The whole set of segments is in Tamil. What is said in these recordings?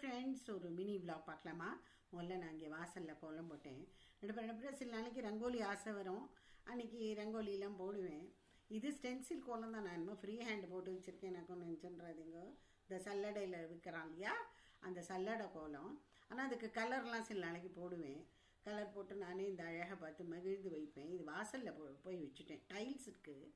ஃப்ரெண்ட்ஸ் ஒரு மினி vlog பார்க்கலாமா? முதல்ல நான் இங்கே வாசலில் கோலம் போட்டேன். நடுப்புற நடுப்புற சில நாளைக்கு ரங்கோலி ஆசை வரும். அன்னைக்கு ரங்கோலிலாம் போடுவேன். இது ஸ்டென்சில் கோலம் தான். நான் என்ன ஃப்ரீ ஹேண்ட் போட்டு வச்சுருக்கேன். எனக்கு ஒன்று நினச்சுன்றாதீங்க இந்த சல்லடையில் விற்கிறான் இல்லையா? அந்த சல்லடை கோலம். ஆனால் அதுக்கு கலர்லாம் சில நாளைக்கு போடுவேன். கலர் போட்டு நானே இந்த அழகை பார்த்து மகிழ்ந்து வைப்பேன். இது வாசலில் போ போய் வச்சுட்டேன். டைல்ஸ் இருக்குது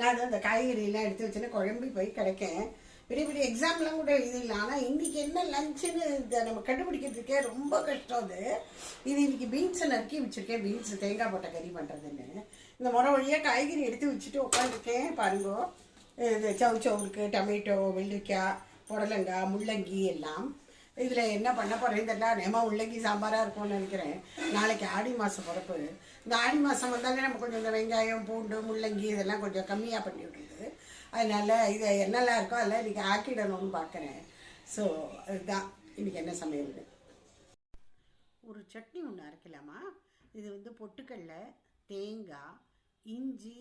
நான் அந்த காய்கறியெல்லாம் எடுத்து வச்சுன்னு குழம்பு போய் கிடைக்கேன். பெரிய பெரிய எக்ஸாம்லாம் கூட இது ஆனால் இன்றைக்கி என்ன லஞ்சுன்னு இதை நம்ம கண்டுபிடிக்கிறதுக்கே ரொம்ப கஷ்டம் அது. இது இன்றைக்கி பீன்ஸை நறுக்கி வச்சுருக்கேன். பீன்ஸ் தேங்காய் போட்ட கறி பண்ணுறதுன்னு இந்த முறை வழியாக காய்கறி எடுத்து வச்சுட்டு உட்காந்துருக்கேன் பாருங்கோ. இது சவு சவுருக்கு டொமேட்டோ வெள்ளரிக்காய் புடலங்காய் முள்ளங்கி எல்லாம். இதில் என்ன பண்ண போகிறேன்னு தெரியல. நேமா முள்ளங்கி சாம்பாராக இருக்கும்னு நினைக்கிறேன். நாளைக்கு ஆடி மாதம் பிறப்பு. இந்த ஆடி மாதம் வந்தாலே நம்ம கொஞ்சம் இந்த வெங்காயம் பூண்டு முள்ளங்கி இதெல்லாம் கொஞ்சம் கம்மியாக பண்ணி விட்டுருது அதனால் இதை என்னெல்லாம் இருக்கோ அதெல்லாம் இன்றைக்கி ஆக்கிடணும்னு பார்க்குறேன் ஸோ இதுதான் இன்றைக்கி என்ன சமையல் ஒரு சட்னி ஒன்று அரைக்கலாமா? இது வந்து பொட்டுக்கடலை தேங்காய் இஞ்சி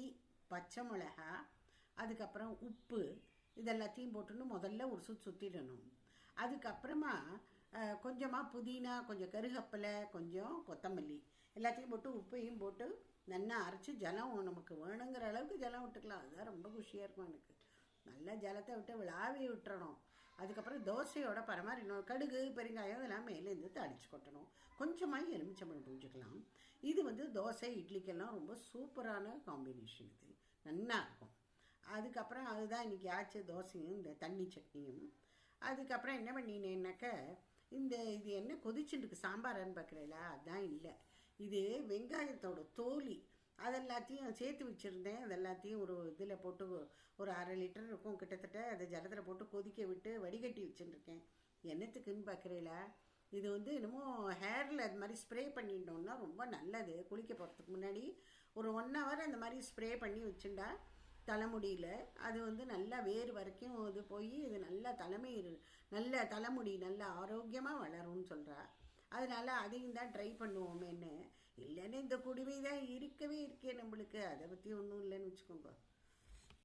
பச்சை மிளகா அதுக்கப்புறம் உப்பு இதெல்லாத்தையும் போட்டுன்னு முதல்ல ஒரு சுற்றி சுற்றிடணும் அதுக்கப்புறமா கொஞ்சமாக புதினா கொஞ்சம் கருகப்பிலை கொஞ்சம் கொத்தமல்லி எல்லாத்தையும் போட்டு உப்பையும் போட்டு நல்லா அரைச்சி ஜலம் நமக்கு வேணுங்கிற அளவுக்கு ஜலம் விட்டுக்கலாம். அதுதான் ரொம்ப குஷியாக இருக்கும் எனக்கு. நல்லா ஜலத்தை விட்டு விழாவி விட்டுறணும். அதுக்கப்புறம் தோசையோட பரமாறிடணும் கடுகு பெருங்காயம் இதெல்லாம் மேலேருந்து தடிச்சு கொட்டணும். கொஞ்சமாக எலுமிச்சம்பழம் பூஞ்சிக்கலாம் இது வந்து தோசை இட்லிக்கெல்லாம் ரொம்ப சூப்பரான காம்பினேஷன் இது. நல்லா இருக்கும். அதுக்கப்புறம் அதுதான் இன்றைக்கி ஆச்சு தோசையும் இந்த தண்ணி சட்னியும். அதுக்கப்புறம் என்ன பண்ணினேன்னாக்க இந்த இது என்ன கொதிச்சுட்டுருக்கு சாம்பாரான்னு பார்க்குறீங்களா அதான் இல்லை. இது வெங்காயத்தோட தோலி. அதெல்லாத்தையும் சேர்த்து வச்சுருந்தேன். அதெல்லாத்தையும் ஒரு இதில் போட்டு ஒரு அரை லிட்டர் இருக்கும். கிட்டத்தட்ட அதை ஜலத்தில் போட்டு கொதிக்க விட்டு வடிகட்டி வச்சுருக்கேன் என்னத்துக்குன்னு பார்க்குறீங்களா இது வந்து என்னமோ ஹேரில் அது மாதிரி ஸ்ப்ரே பண்ணிட்டோம்னா ரொம்ப நல்லது. குளிக்க போகிறதுக்கு முன்னாடி ஒரு ஒன் ஹவர் அந்த மாதிரி ஸ்ப்ரே பண்ணி வச்சுட்டா தலைமுடியில் அது வந்து நல்லா வேர் வரைக்கும் இது போய் இது நல்லா தலைமை நல்ல தலைமுடி நல்லா ஆரோக்கியமாக வளரும்னு சொல்கிறா அதனால அதையும் தான் ட்ரை பண்ணுவோமேன்னு. இல்லைன்னு இந்த குடிமை தான் இருக்கவே இருக்கே நம்மளுக்கு. அதை பற்றி ஒன்றும் இல்லைன்னு வச்சுக்கோங்க.